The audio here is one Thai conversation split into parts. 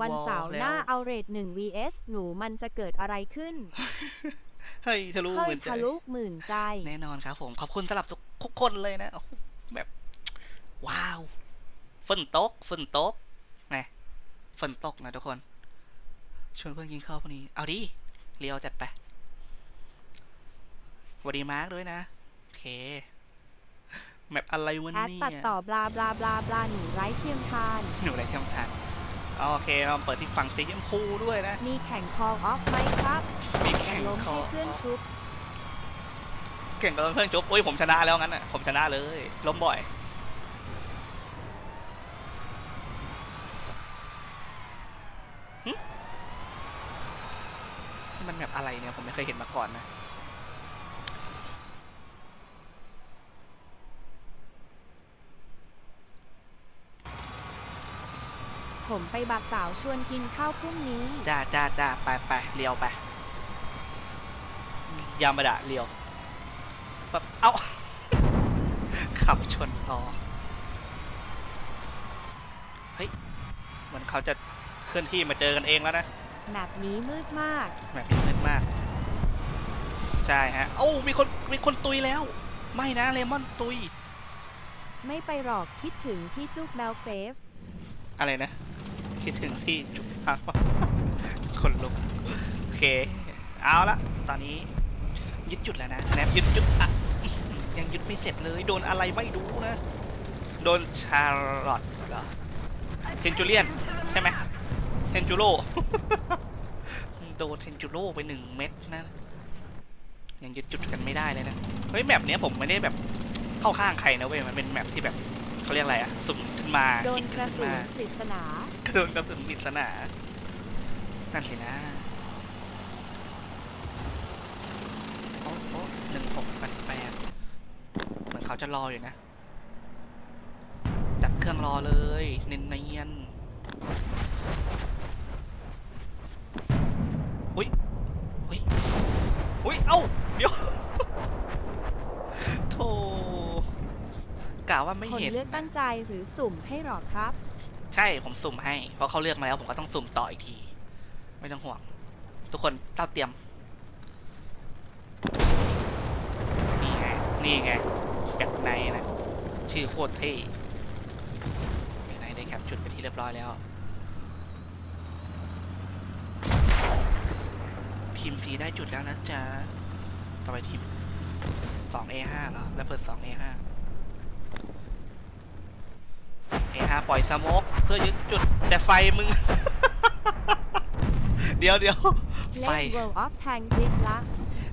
วันวอลเสาร์แล้หน้าวเอาเรทหนึ่ง vs หนูมันจะเกิดอะไรขึ้น เฮ้ยทะลุเฮ้เหยมือนใจทะลุหมื่นใจ แน่นอนครับผม ขอบคุณสำหรับทุกคนเลยนะโอ้โหแบบ ว้าว ฝนตก ฝนตกไงฝนตกนะทุกคน ชวนเพื่อนกินข้าวพวกนี้ เอาดิ เรียวจัดไปสวัสดีมาร์กด้วยนะ โอเค แมปอะไรวันแอดนี้ตัดต่อบลาบลาบลาบลาหนูไร้เทียมทาน หนูอะไรช่องทา งโอเคเราเปิดที่ฝั่งสีชมพูด้วยนะ มีแข่ง Call of ไหมครับมีแต่แข่งล้มเขาให้เพื่อนชุบแข่งกับเพื่อนจุ๊บอุ้ยผมชนะแล้วงั้นอะผมชนะเลยล้มบ่อยหึนี่มันแบบอะไรเนี่ย ผมไม่เคยเห็นมาก่อนนะ ผมไปบักสาวชวนกินข้าวพรุ่งนี้ จ้าจ้าจ้าไปไปเลียวไปยามาดะเลียวแบบเอ้า ขับชนต่อ เฮ้ยเหมือนเขาจะเคลื่อนที่มาเจอกันเองแล้วนะแมปนี้มืดมากแบบนี้มืดมาก ใช่ฮะ โอ้ามีคน มีคนตุยแล้ว ไม่นะ เลมอนตุย ไม่ไปหรอกคิดถึงพี่จุกแมวเฟฟ อะไรนะ คิดถึงพี่จุกพักคนลุกโอเค เอาละตอนนี้ยึดจุดแล้วนะ snap ยึดจุดอะยังยึดไม่เสร็จเลย โดนอะไรไม่รู้นะ โดนชาร์ลอตเหรอเซนจูเลียน ใช่ไหมเซนจูโร่โดนเซนจูโร่ไปหนึ่งเม็ดนะ ยังยึดจุดกันไม่ได้เลยนะ เฮ้ยแมปเนี้ยผมไม่ได้แบบเข้าข้างใครนะเว้ย มันเป็นแมปที่แบบเขาเรียกอะไรอะสุ่มขึ้นมาโดนคิกระขึ้สุนมาปริศนา โดนกระสุนปริศนานั่นสินะโอ้โอ้หนึ่งหกแปดแปดเหมือนเขาจะรออยู่นะจับเครื่องรอเลยเนียนเนียนอุ้ยอุ้ยอุ้ยเอ้าเดี๋ยวโธ่กะว่าไม่เห็นเลือกตั้งใจหรือสุ่มให้หรอครับ ใช่ผมสุ่มให้ เพราะเขาเลือกมาแล้ว ผมก็ต้องสุ่มต่ออีกที ไม่ต้องห่วง ทุกคนเต้าเตรียม นี่ไง นี่ไงแบ็คไนนะ ชื่อโคตรเท่แบ็คไนได้แคปชุดไปที่เรียบร้อยแล้ว ทีมสีได้จุดแล้วนะจ๊ะ ต่อไปทีม 2A5 เหรอแล้วเปิด 2A5 A5 ปล่อยสโมกเพื่อยึดจุดแต่ไฟมึง เดี๋ยวเดี๋ยวไฟเล่น World of Tank ลิดละ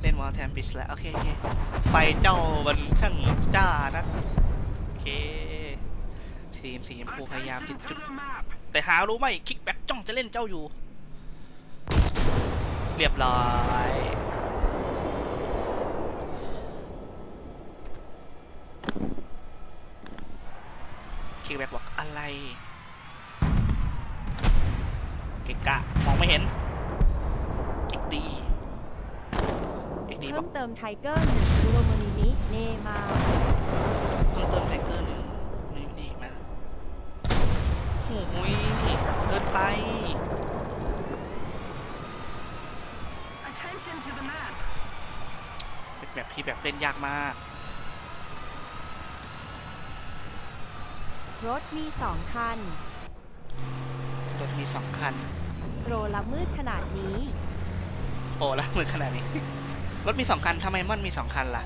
เล่นวอลแทมบิสแล้ว โอเคโอเคไฟเจ้ามันช่างจ้านะโอเคทีมสีชมพูพยายามยึดจุด แต่หารู้ไหมคิกแบ็กจ้องจะเล่นเจ้าอยู่ เรียบร้อยคิกแบ็กบอก อะไรเกะกะมองไม่เห็นเอกดีเอกดีบเพิ่อกมเติมไทเกอร์หนึ่งโรโมนินิเนมาเพิ่มเติมไทเกอร์หนึ่งนี่ดีมากโอ้ยเกินไปเป็นแบบที่แบบเล่นยากมาก รถมีสองคัน รถมีสองคัน โรละมืดขนาดนี้ โอ้แล้วมือขนาดนี้ รถมีสองคันทำไมม่อนมีสองคันล่ะ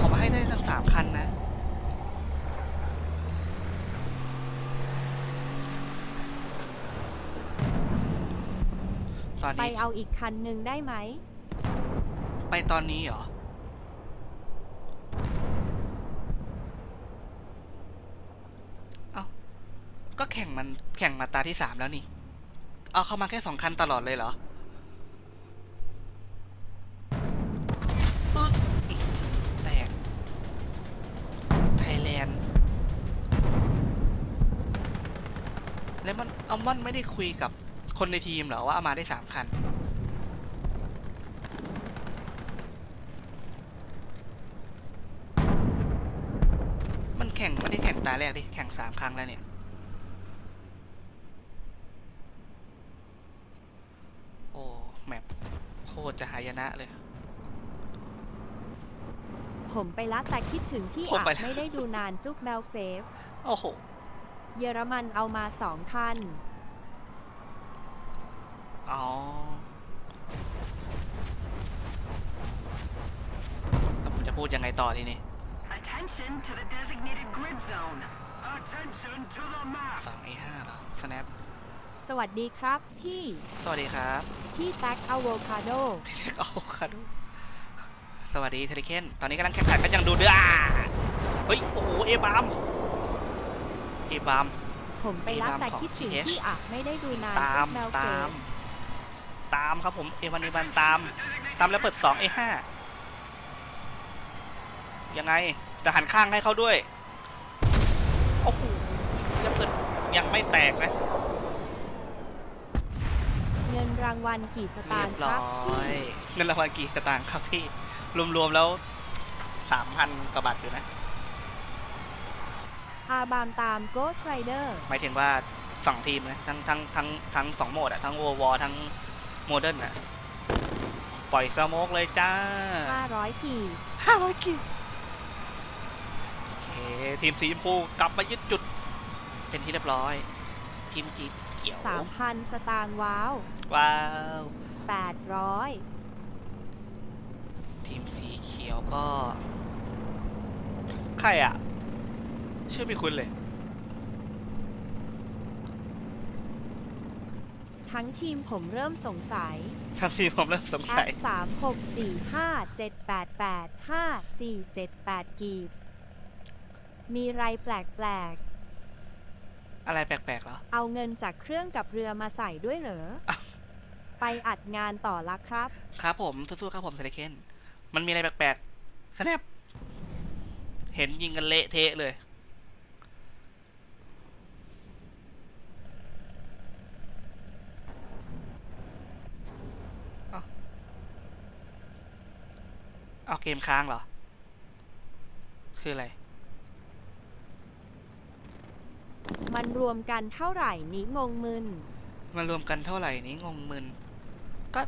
ผมมาให้ได้ทั้งสามคันนะ ตอนไปนี้ เอาอีกคันหนึ่งได้ไหม ไปตอนนี้เหรอเอ้า ก็ แข่งมาตาที่สามแล้วนี่ เอาเข้ามาแค่สองคันตลอดเลยเหรอแตกไทยแลนด์ แล้วมันเอามันไม่ได้คุยกับคนในทีมเหรอว่าเอามาได้สามคันมันแข่งไม่ได้แข่งตาแรกดิ แข่งสามครั้งแล้วเนี่ย โอ้แมปโค ตรจะหายนะเลย ผมไปละแต่คิดถึงพี่ผมอะไปละ ไม่ได้ดูนานจุ๊บแมวเฟฟ โอ้โห เยอรมันเอามาสองคัน อ๋อแล้วผมจะพูดยังไงต่อทีนี้ Attention to the designated grid zone. Attention to the map. สอง A ห้าเหรอ snap สวัสดีครับพี่ สวัสดีครับ พี่แท็กอะโวคาโด พี่เช็คเอาคาดูสวัสดีเทลิเคนตอนนี้กำลังแข่งขันกันอย่างดูเดือดเฮ้ย โอ้โห เอบาม เอบาม ผมไปละมีบางแต่ของคิดถึง TH พี่อะไม่ได้ดูนานตาจุ๊มบแมวเฟตามฟตามครับผม เอวันเอวันตาม ตามแล้วเปิดสองเอห้ายังไงจะหันข้างให้เขาด้วย โอ้โหยังเปิดยังไม่แตกนะเงิน รางวัลกี่สตาเรียงบค์คร้รับอพี่ยเงินรางวัลกี่สตางค์ครับพี่ รวมๆแล้วสามพันกว่าบาทอยู่นะ อาบามตาม Ghost Rider หมายถึงว่าสองทีมนะทั้งทั้งทั้งทั้งสองโหมดอะทั้งวอวทั้งโมเดิร์นอะปล่อยสโมกเลยจ้า500กี่ห้าร้อยกิโอเคทีมสีชมพูกลับมายึดจุดเป็นที่เรียบร้อยทีมจี ดเกี่ยว3,000สตางค์ว้าวว้าว800ทีมสีเขียวก็ ใครอะชื่อไม่คุ้นเลย ทั้งทีมผมเริ่มสงสัยทำซีผมเริ่มสงแอสัย ดสามหกสี่ห้าเจ็ดแปดแปดห้าสี่เจ็ดแปดกีบมีไรแปลกแปลก อะไรแปลกๆเหรอๆเอาเงินจากเครื่องกับเรือมาใส่ด้วยเหรอ อะ ไปอัดงานต่อละครับ ครับผมสู้ๆครับผมเซเลเคนมันมีอะไรแปลกๆ snap เห็นยิงกันเละเทะเลย เอาเอาเกมค้างเหรอ คืออะไร มันรวมกันเท่าไหร่นี้งงมึน มันรวมกันเท่าไหร่นี้งงมึน ก็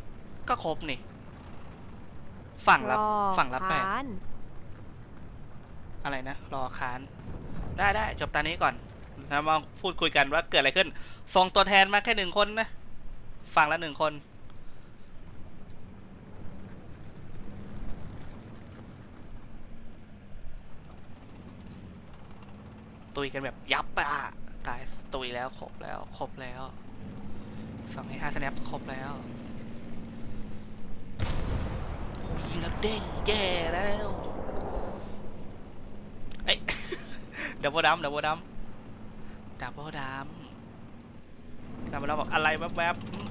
ก็ครบนี่ ฝั่งละรอฝั่งละแปดค้านอะไรนะ รอค้าน ได้ได้จบตอนนี้ก่อนแล้วมาพูดคุยกันว่าเกิดอะไรขึ้น ส่งตัวแทนมาแค่หนึ่งคนนะ ฝั่งละหนึ่งคน ตุยกันแบบยับอะตายตุยแล้วครบแล้วครบแล้วสองให้ห้าสแนปครบแล้วโอ้ยยิงแล้วเด้งแย่แล้วเอ้ยดับเบิลดัมดับเบิลดัมดับเบิลดัมดับเบิลดัมบอกอะไรแวบๆอืม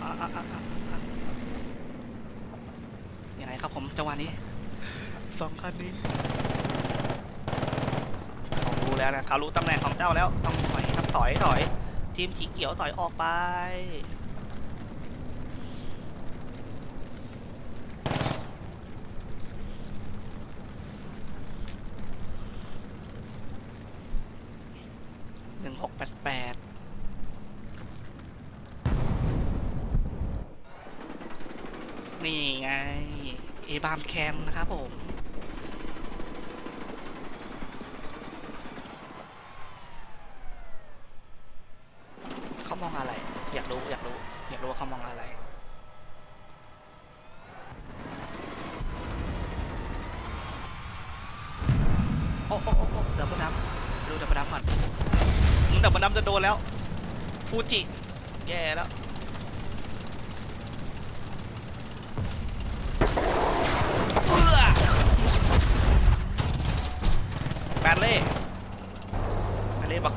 อะอะอะอะอะ ยังไงครับผมจังหวะนี้สองคันนี้เขารู้แล้วนะเขารู้ตำแหน่งของเจ้าแล้วต้องถอยครับถอยถอยทีมสีเขียวถอยออกไป หนึ่งหกแปดแปด นี่ไงเอบามแคนนะครับผม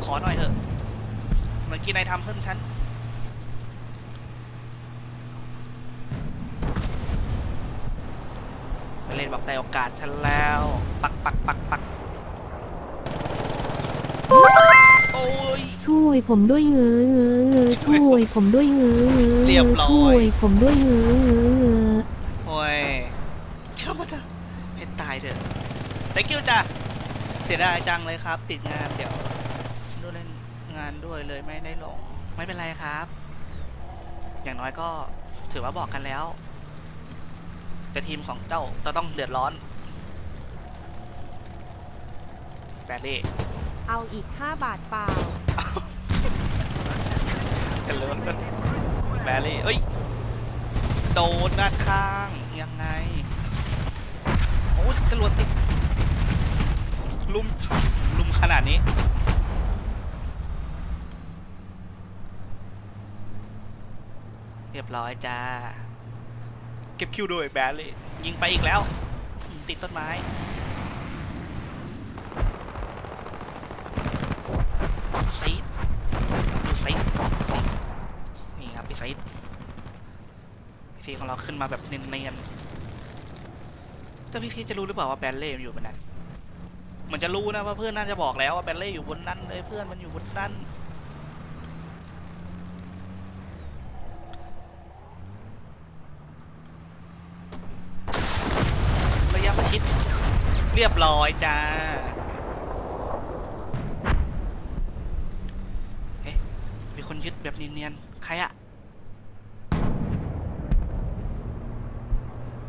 ขอหน่อยเถอะเหมือนกินนายทำเพิ่มฉันไปเล่นบอกแต่โอกาสฉันแล้ว ปักปักปักปักโอ้ย ช่วยผมด้วยเงื้อเงื้อช่วยผมด้วยเงื้อเงื้อเรียบร้อย ช่วยผมด้วยเงื้อเงื้อเงื้อโอ้ยเชื่อมันเถอะให้ตายเถอะ thank you จ้าเสียดายจังเลยครับ ติดงานเดี๋ยวานด้วยเลยไม่ได้ลง ไม่เป็นไรครับ อย่างน้อยก็ถือว่าบอกกันแล้ว แต่ทีมของเจ้าจะต้องเดือดร้อนแบดลี่เอาอีก 5 บาทเปล่า กันเลยแบดลี่เอ้ย โดนด้านข้าง ยังไง โอ้ยจรวดติด ลุม ลุมขนาดนี้ เรี ยบร้อยจ้า เก็บคิวด้วยแบดลี่ยิงไปอีกแล้ว ติดต้นไม้ซีดดูซีดซีดนี่ครับพี่ซีดพี่ซีดของเราขึ้นมาแบบเนียนๆแต่พี่ซีดจะรู้หรือเปล่าว่าแบนเล่มันอยู่บนนั้นเหมันจะรู้นะว่าเพื่อนน่าจะบอกแล้วว่าแบนเล่อยู่บนนั้นเลยเพื่อนมันอยู่บนนั้นระยะประชิด เรียบร้อยจ้ามีคนยึดแบบเนียนๆ ใครอะ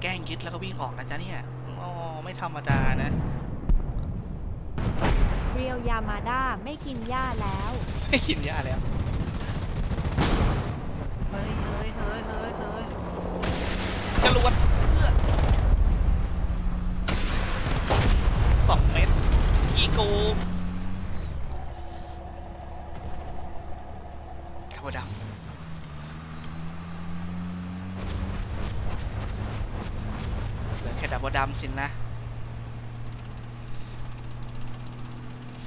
แกล้งยึดแล้วก็วิ่งออกนะจ๊ะเนี่ยอ๋อไม่ธรรมดานะ เรียวยามาด้าไม่กินหญ้าแล้ว ไม่กินยาแล้ว เฮ้ยเฮ้ยเฮ้ยเฮ้ยเฮ้ยจรวดเอื้อ สองเมตรอีโกขาวดำเหลือแค่ดับบดำสินนะ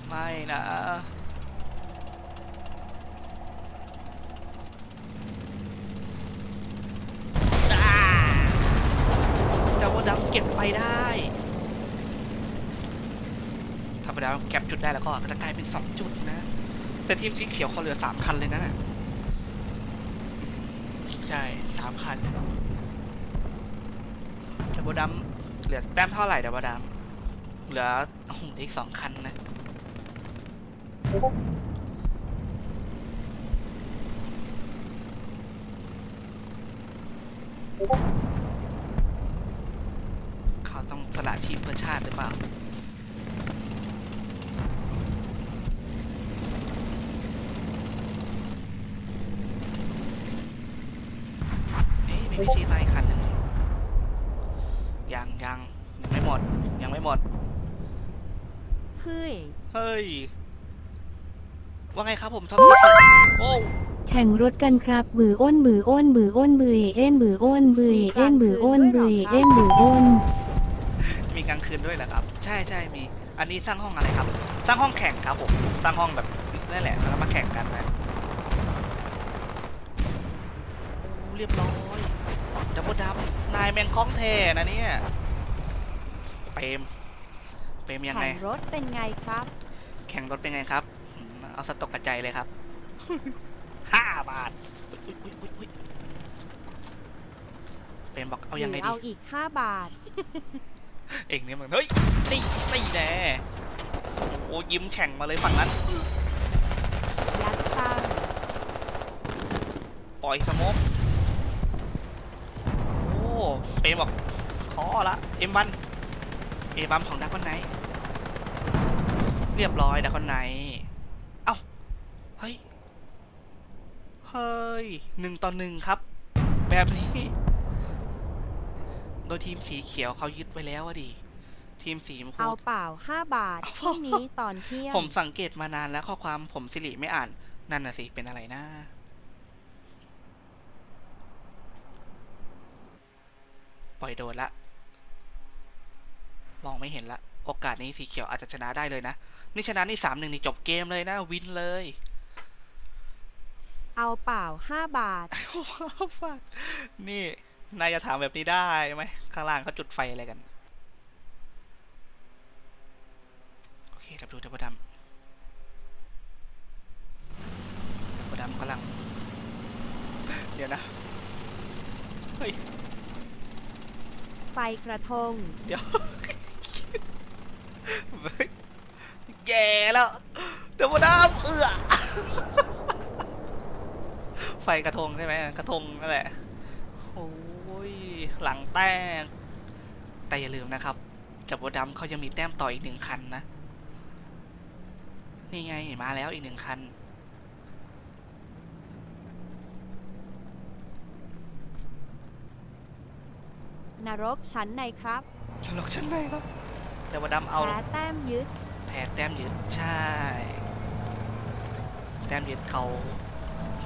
ไม่นะ อ่าดับเบิลดัมเก็บไปได้ถ้า ดได้แล้วก็จะกลายเป็นสองจุดนะ แต่ทีมสีเขียวเขาเหลือสามคันเลยนะนะใช่สามคันดับเบิลดัมเหลือแต้มเท่าไหร่เดบเบิลดัมเหลืออีกสองคันนะเขาต้องสละชีพเพื่อชาติหรือเปล่า นี่ มีพีซีไลคันหนึ่งยังยังยังไม่หมด ยังไม่หมด เฮ้ย เฮ้ย ว่าไงครับผมทอมมี่โอ้แข่งรถกันครับบืออ้นบืออ้นบืออ้นบือเอ็นบืออ้นบือเอ็นบืออ้นบือเอ็นบืออ้น มีกลางคืนด้วยเหรอครับ ใช่ใช่มี อันนี้สร้างห้องอะไรครับ สร้างห้องแข่งครับผม สร้างห้องแบบนั่นแหละแล้วมาแข่งกันนะโอ้เรียบร้อย ดับเบิลดับนายแมงคล้องแทนะเนี่ยเปรมเปรมยังไง แข่งรถเป็นไงครับ แข่งรถเป็นไงครับอืมเอาสตกกระใจเลยครับ ห้าบาทอุ๊ยอุ๊ยอุ๊ยอุ๊ยเปรมบอกเอาหยังไงรือดี เอาอีก 5 บาท เองเนี่ยเหมือนเฮ้ยนี่นี่แน่โอ้ยิ้มแฉ่งมาเลยฝั่งนั้น ยัดตังปล่อยสโมกโอ้ เปรมบอกขอละเอ็มบันเอบัมของดักคอนไนท์เรียบร้อยดักคอนไนท์เอ้าเฮ้ยเฮ้ยหนึ่งต่อหนึ่งครับ แบบนี้โดยทีมสีเขียวเขายึดไว้แล้วอะดิทีมสีชมพูเอาเปล่า5บาทเอาพรุ่งนี้ตอนเที่ยงผมสังเกตมานานแล้วข้อความผมสิริไม่อ่าน นั่นน่ะสิเป็นอะไรนะ ปล่อยโดนละ มองไม่เห็นละ โอกาสนี้สีเขียวอาจจะชนะได้เลยนะ นี่ชนะนี่สามหนึ่งนี่จบเกมเลยนะ วินเลย เอาเปล่าห้าบาทบาทนี่ นายจะถามแบบนี้ได้ไหม ข้างล่างเขาจุดไฟอะไรกัน โอเค รับดูดับดำดับดำกำลัง เดี๋ยวนะ เฮ้ย ฟกระทง เดี๋ยว แย่แล้ว เดี๋ยวมาน้ำเอือไฟกระทงใช่ไหมกระทงนั่นแหละ โอ้ย หลังแต้งแต่อย่าลืมนะครับ จับวัวดำเขายังมีแต้มต่ออีกหนึ่งคันนะ นี่ไงมาแล้วอีกหนึ่งคัน นรกชั้นในครับสนุกชั้นไหนครับ แต่ว่าดำเอาแพ้แต้มยึดแพ้แต้มยึดใช่ แต้มยึดเขา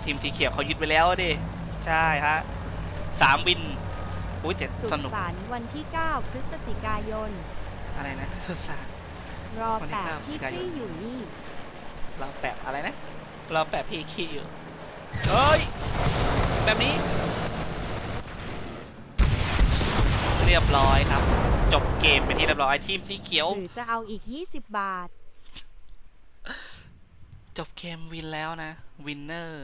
ทีมสีเขียวเขายึดไปแล้วดิใช่ฮะสามวินอุ้ยแต่สุขสนุกสันต์วันที่ 9 พฤศจิกายน อะไรนะสุดสานรอวันที่แปด9พี่พฤศจิกายนพี่อยู่นี่เราแปะอะไรนะเราแปะพีคีอยู่เฮ้ยแบบนี้ เรียบร้อยครับ จบเกมเป็นที่เรียบร้อยทีมสีเขียว หรือจะเอาอีก 20 บาท จบเกมวินแล้วนะวินเนอร์